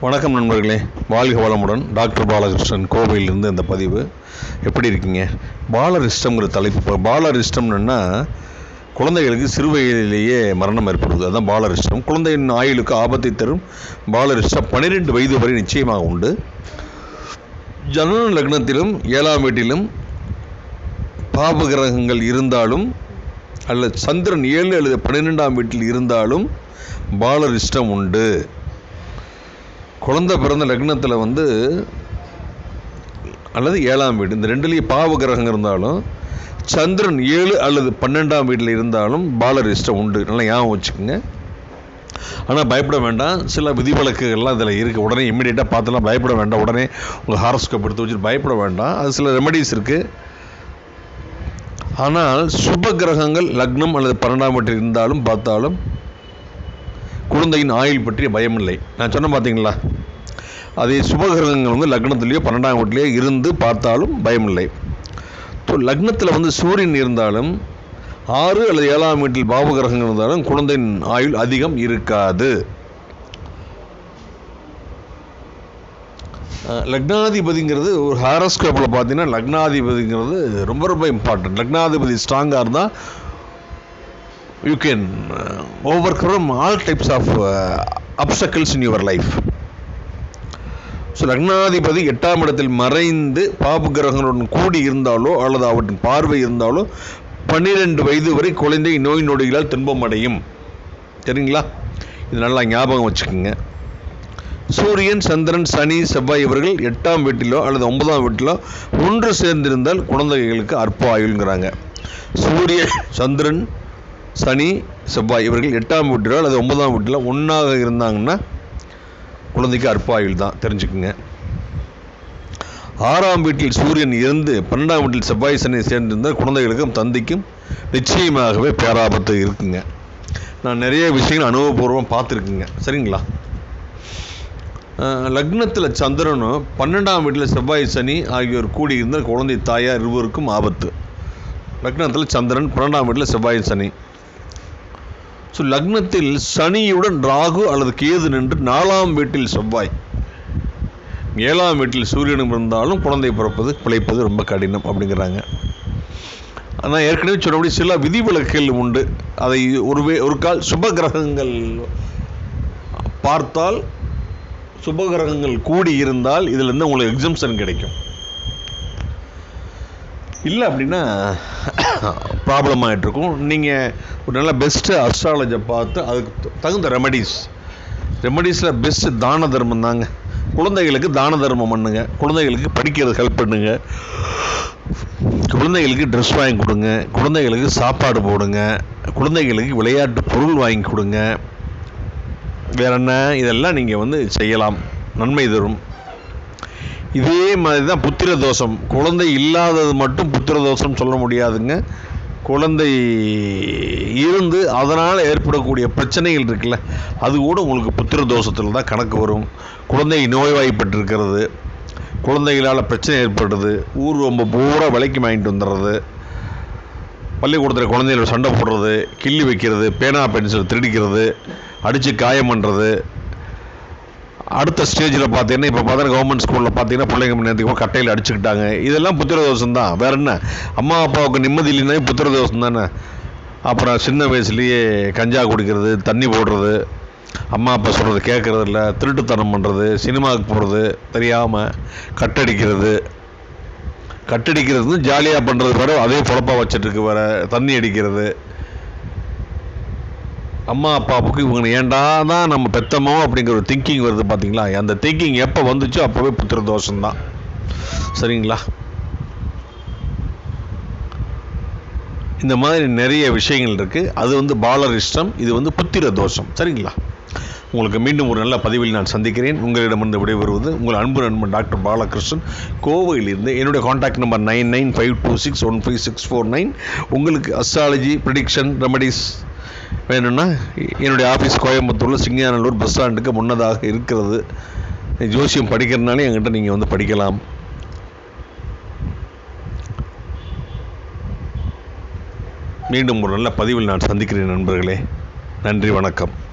வணக்கம் நண்பர்களே. வாழ்க வளமுடன் டாக்டர் பாலகிருஷ்ணன் கோவையிலிருந்து இந்த பதிவு. எப்படி இருக்கீங்க? பாலரிஷ்டம்ங்கிற தலைப்பு பாலரிஷ்டம்னா குழந்தைகளுக்கு சிறு வயதிலேயே மரணம் ஏற்படுது அதுதான் பாலரிஷ்டம். குழந்தையின் ஆயுளுக்கு ஆபத்தை தரும் பாலரிஷ்டம் பன்னிரெண்டு வயது வரை நிச்சயமாக உண்டு. ஜனன லக்னத்திலும் ஏழாம் வீட்டிலும் பாபகிரகங்கள் இருந்தாலும் அல்லது சந்திரன் ஏழு அல்லது பன்னிரெண்டாம் வீட்டில் இருந்தாலும் பாலரிஷ்டம் உண்டு. குழந்தை பிறந்த லக்னத்தில் வந்து அல்லது ஏழாம் வீடு இந்த ரெண்டுலேயும் பாவ கிரகம் இருந்தாலும் சந்திரன் ஏழு அல்லது பன்னெண்டாம் வீட்டில் இருந்தாலும் பாலரிஷ்டம் உண்டு. நல்லா ஞாபகம் வச்சுக்கோங்க. ஆனால் பயப்பட வேண்டாம். சில விதிவிலக்குகள்லாம் இதில் இருக்குது உடனே இம்மிடியேட்டாக பார்த்துலாம் பயப்பட வேண்டாம். உடனே உங்கள் ஹாரோஸ்கோப் எடுத்து வச்சுட்டு பயப்பட வேண்டாம். அது சில ரெமடிஸ் இருக்குது ஆனால் சுப கிரகங்கள் லக்னம் அல்லது பன்னெண்டாம் வீட்டில் இருந்தாலும் பார்த்தாலும் குழந்தையின் ஆயுள் பற்றிய பயம் இல்லை நான் சொன்ன பார்த்தீங்களா? அதே சுபகிரகங்கள் வந்து லக்னத்துலேயோ பன்னெண்டாம் வீட்டிலேயோ இருந்து பார்த்தாலும் பயமில்லை. ஸோ லக்னத்தில் வந்து சூரியன் இருந்தாலும் ஆறு அல்லது ஏழாம் வீட்டில் பாவகிரகங்கள் இருந்தாலும் குழந்தையின் ஆயுள் அதிகம் இருக்காது. லக்னாதிபதிங்கிறது ஒரு ஹாரோஸ்கோப்பில் பார்த்தீங்கன்னா லக்னாதிபதிங்கிறது ரொம்ப ரொம்ப இம்பார்ட்டன்ட் லக்னாதிபதி ஸ்ட்ராங்காக இருந்தால் you can overcome all types of obstacles in your life so லக்னாதிபதி எட்டாம் இடத்தில் மறைந்து பாபு கிரகங்களுடன் கூடி இருந்தாலோ அல்லது அவற்றின் பார்வை இருந்தாலோ பன்னிரெண்டு வயது வரை குழந்தை நோய் நொடிகளால் துன்பம் அடையும் சரிங்களா இது நல்லா ஞாபகம் வச்சுக்கோங்க. சூரியன் சந்திரன் சனி செவ்வாய் இவர்கள் எட்டாம் வீட்டிலோ அல்லது ஒன்பதாம் வீட்டிலோ ஒன்று சேர்ந்திருந்தால் குழந்தைகளுக்கு அற்ப ஆயுள்ங்கிறாங்க சூரிய சந்திரன் சனி செவ்வாய் இவர்கள் எட்டாம் வீட்டிலோ அல்லது ஒன்பதாம் வீட்டிலோ ஒன்றாக இருந்தாங்கன்னா குழந்தைக்கு அற்பாயுள் தான் தெரிஞ்சுக்குங்க. ஆறாம் வீட்டில் சூரியன் இருந்து பன்னெண்டாம் வீட்டில் செவ்வாய் சனி சேர்ந்திருந்தால் குழந்தைகளுக்கும் தந்தைக்கும் நிச்சயமாகவே பேராபத்து இருக்குங்க. நான் நிறைய விஷயங்கள் அனுபவபூர்வம் பார்த்துருக்குங்க. சரிங்களா? லக்னத்தில் சந்திரனும் பன்னெண்டாம் வீட்டில் செவ்வாய் சனி ஆகியோர் கூடியிருந்தால் குழந்தை தாயார் இருவருக்கும் ஆபத்து. லக்னத்தில் சந்திரன் பன்னெண்டாம் வீட்டில் செவ்வாய் சனி. ஸோ லக்னத்தில் சனியுடன் ராகு அல்லது கேது நின்று நாலாம் வீட்டில் செவ்வாய். ஏழாம் வீட்டில் சூரியனும் இருந்தாலும் குழந்தை பிறப்பது பிழைப்பது ரொம்ப கடினம் அப்படிங்கிறாங்க. ஆனால் ஏற்கனவே சொன்னபடி சில விதிவிலக்குகள் உண்டு. அதை ஒரு ஒரு கால் சுப கிரகங்கள் பார்த்தால் சுப கிரகங்கள் கூடி இருந்தால் இதிலிருந்து உங்களுக்கு எக்ஸம்ஷன் கிடைக்கும். இல்லை அப்படின்னா ப்ராப்ளம் ஆகிட்டுருக்கும் நீங்கள் ஒரு நல்ல பெஸ்ட்டு அஸ்ட்ராலஜை பார்த்து அதுக்கு தகுந்த ரெமடிஸ் ரெமடிஸில் பெஸ்ட்டு தான தர்மம் தாங்க. குழந்தைகளுக்கு தான தர்மம் பண்ணுங்க. குழந்தைகளுக்கு படிக்கிறது ஹெல்ப் பண்ணுங்க. குழந்தைகளுக்கு ட்ரெஸ் வாங்கி கொடுங்க. குழந்தைகளுக்கு சாப்பாடு போடுங்க. குழந்தைகளுக்கு விளையாட்டு பொருள் வாங்கி கொடுங்க. வேற என்ன? இதெல்லாம் நீங்கள் வந்து செய்யலாம். நன்மை தரும். இதே மாதிரி தான் புத்திர தோஷம் குழந்தை இல்லாதது மட்டும் புத்திர தோஷம் சொல்ல முடியாதுங்க. குழந்தை இருந்து அதனால் ஏற்படக்கூடிய பிரச்சனைகள் இருக்குல்ல அது கூட உங்களுக்கு புத்திர தோஷத்தில் தான் கணக்கு வரும். குழந்தை நோய்வாய்ப்பட்டிருக்கிறது. குழந்தைகளால் பிரச்சனை ஏற்படுறது ஊர் ரொம்ப பூரா விலைக்கு வாங்கிட்டு வந்துடுறது. பள்ளிக்கூடத்தில் குழந்தைகள் சண்டை போடுறது கிள்ளி வைக்கிறது பேனா பென்சில் திருடிக்கிறது அடித்து காயம் பண்ணுறது அடுத்த ஸ்டேஜில் பார்த்தீங்கன்னா இப்போ பார்த்தீங்கன்னா கவர்மெண்ட் ஸ்கூலில் பார்த்தீங்கன்னா பிள்ளைங்க நேரத்துக்கு கட்டையில் அடிச்சுக்கிட்டாங்க. இதெல்லாம் புத்திர தோஷம் தான். வேற என்ன? அம்மா அப்பாவுக்கு நிம்மதி இல்லைன்னா புத்திர தோஷம் தானே? அப்புறம் சின்ன வயசுலேயே கஞ்சா குடிக்கிறது தண்ணி போடுறது அம்மா அப்பா சொல்கிறது கேட்குறது இல்லை திருட்டுத்தனம் பண்ணுறது சினிமாவுக்கு போகிறது தெரியாமல் கட்டடிக்கிறது. கட்டடிக்கிறது ஜாலியாக பண்ணுறது வேறு அதே பொழப்பாக வச்சுட்டு வேறு தண்ணி அடிக்கிறது. அம்மா அப்பாவுக்கு இவங்க ஏண்டா தான் நம்ம பெத்தமோ அப்படிங்கிற ஒரு திங்கிங் வருது பார்த்தீங்களா அந்த திங்கிங் எப்போ வந்துச்சோ அப்போவே புத்திர தோஷம்தான் சரிங்களா? இந்த மாதிரி நிறைய விஷயங்கள் இருக்குது அது வந்து பாலரிஷ்டம் இது வந்து புத்திர தோஷம். சரிங்களா? உங்களுக்கு மீண்டும் ஒரு நல்ல பதிவில் நான் சந்திக்கிறேன். உங்களிடமிருந்து விடைபெறுவது உங்கள் அன்பு நண்பன் டாக்டர் பாலகிருஷ்ணன். கோவையிலிருந்து என்னுடைய contact number nine nine five two six one five six four nine. உங்களுக்கு அஸ்ட்ராலஜி ப்ரிடிக்ஷன் ரெமடிஸ் வேணும்னா என்னுடைய ஆஃபீஸ் கோயம்புத்தூரில் சிங்கநல்லூர் பஸ் ஸ்டாண்டுக்கு முன்னதாக இருக்கிறது. ஜோசியம் படிக்கிறதுனாலே என்கிட்ட நீங்கள் வந்து படிக்கலாம். மீண்டும் ஒரு நல்ல பதிவில் நான் சந்திக்கிறேன் நண்பர்களே. நன்றி வணக்கம்.